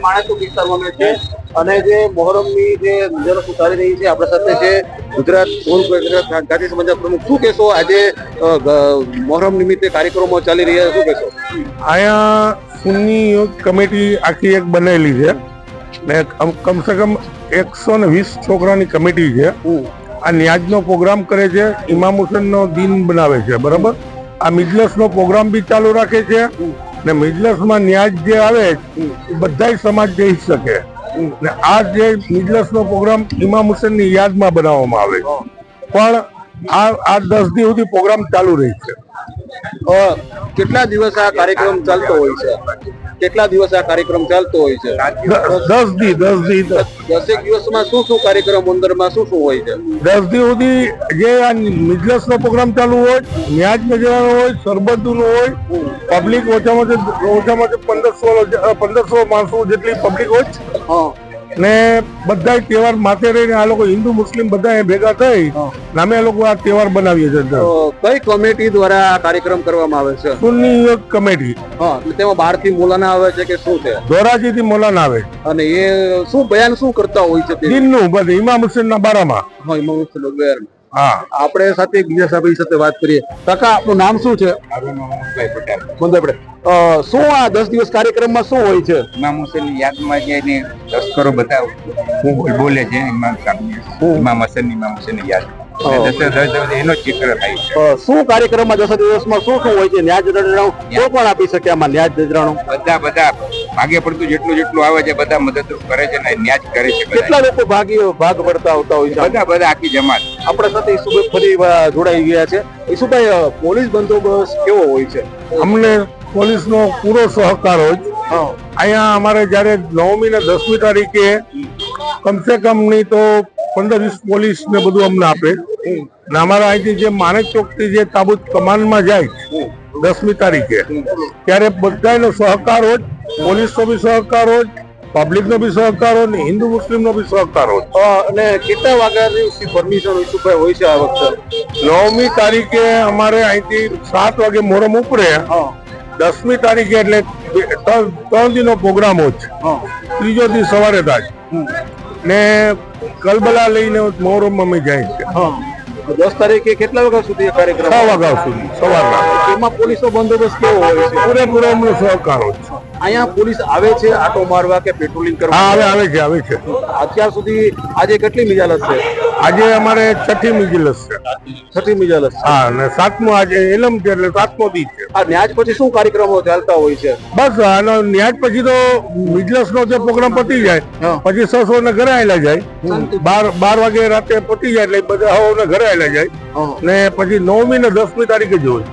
માણેકચોક વિસ્તારમાં છે. અને જે મોહરમની જે નજરો સુધારી રહી છે આપણા સાથે છે ગુજરાત ગુજરાત ગાંધી સમાજના પ્રમુખ. શું કહેશો? આજે મોહરમ નિમિત્તે કાર્યક્રમો ચાલી રહ્યા શું કહેશો? અહીંયા સુન્ની યુથ કમિટી આખી એક બનેલી છે. ને કમ- કમસે કમ એકસો ને વીસ છોકરાની કમિટી છે. આ ન્યાજનો પ્રોગ્રામ કરે છે. ઇમામ હુસેનનો દિન બનાવે છે. બરાબર? આ મિજલસનો પ્રોગ્રામ બી ચાલુ રાખે છે. ને મિડલસમાં ન્યાજ જે આવે બધા સમાજ જઈ શકે. ને આ જે મિડલસનો પ્રોગ્રામ ઇમામ હુસેનની યાદમાં બનાવવામાં આવે પણ આ આ દસ દિવસ સુધી પ્રોગ્રામ ચાલુ રહે છે. કેટલા દિવસ આ કાર્યક્રમ ચાલતો હોય છે? કેટલા દિવસ આ કાર્યક્રમ ચાલતો હોય છે? દસ દી દસ દી દસ દસેક દિવસમાં શું શું કાર્યક્રમ અંદરમાં શું શું હોય છે? દસ દી સુધી જે આ મિજલસ નો પ્રોગ્રામ ચાલુ હોય ન્યાજ મજા હોય સરબતનું હોય પબ્લિક ઓછામાં ઓછામાં ઓછી પંદરસો પંદરસો માણસો જેટલી પબ્લિક હોય. હા. ને બધા તહેવાર માથે રહીને આ લોકો હિન્દુ મુસ્લિમ બધા ભેગા થઈ ને અમે લોકો આ તહેવાર બનાવીએ છીએ કઈ કમિટી દ્વારા આ કાર્યક્રમ કરવામાં આવે છે? સુન્ની કમિટી. હા તેમાં તેમાં બહારથી મોલાના આવે છે કે શું છે? ધોરાજી થી મોલાના આવે. અને એ શું બયાન શું કરતા હોય છે દિન દિનનું બધું ઇમામ હુસેન ના બારામાં. હા ઇમામ હુસેન આપણે સાથે બીજા સાહેબ સાથે વાત કરીએ. કાકા આપનું નામ શું છે? પટેલ. શું આ દસ દિવસ કાર્યક્રમમાં શું હોય છે? ઇમામ હુસેનની યાદમાં જે એને લશ્કરો બધા હું બોલે છે ઇમામ સાહેબ ઇમામ હસન ઇમામ હુસેનની યાદ. હા. દસે દસ દિવસ એનો ચિત્ર થાય છે. શું કાર્યક્રમમાં દસ દિવસમાં શું શું હોય છે? ન્યાજ દજરાણું કોઈ પણ આપી શકે આમાં ન્યાજ દજરાણું બધા બધા. ભાગે પડતું જેટલું જેટલું આવે છે બધા મદદરૂપ કરે છે ને ન્યાજ કરે છે કેટલા લોકો ભાગી ભાગ પડતા આવતા હોય છે? બધા બધા આખી જમાત. આપણા સાથે ઈસુભાઈ ફરી જોડાઈ ગયા છે. ઈસુભાઈ પોલીસ બંદોબસ્ત કેવો હોય છે? અમને પોલીસનો પૂરો સહકાર હોય. હા. અહીંયા અમારે જયારે નવમી ને દસમી તારીખે કમસે કમ નહીં તો પંદર વીસ પોલીસ ને બધું અમને આપે. ને અમારા અહીંથી જે માનક ચોકથી જે તાબૂત કમાનમાં જાય દસમી તારીખે ત્યારે બધાનો સહકાર હોય પોલીસનો બી સહકાર હોય પબ્લિકનો બી સહકાર હોય ને હિન્દુ મુસ્લિમનો બી સહકાર હોય અને કેટલા વાગ્યાની પરમિશન ઈસુભાઈ હોય છે આ વખતે? નવમી તારીખે અમારે અહીંથી સાત વાગે મોરમ ઉપરે હા. દસમી તારીખે એટલે ત્રણ ત્રણ દિનનો પ્રોગ્રામ હોય ત્રીજો દી સવારે થાય ને કલબલા લઈને મોહરમ અમે જાય છે. હા. દસ તારીખે કેટલા વાગ્યા સુધી કાર્યક્રમ? છ વાગ્યા સુધી સવારના. એમાં પોલીસનો બંદોબસ્ત કેવો હોય છે? પૂરેપૂરો અમને સહકાર હોય છે. અહીંયા પોલીસ આવે છે આટો મારવા કે પેટ્રોલિંગ કરવા? આવે આવે છે આવે છે. અત્યાર સુધી આજે કેટલી મિજાલત છે? આજે અમારે છઠ્ઠી મિજિલસ છે. છઠ્ઠી મિજાલત હા અને સાતમો આજે એલમ છે એટલે સાતમો દી છે. આ ન્યાજ પછી શું કાર્યક્રમો ચાલતા હોય છે? બસ આનો ન્યાજ પછી તો મિજલસ નો જે પ્રોગ્રામ પતી જાય. પછી સસો ને ઘરે આવેલા જાય. બાર બાર વાગે રાતે પતી જાય એટલે બધા હવો ને ઘરે આવેલા જાય. ને પછી નવમી ને દસમી તારીખે જ હોય.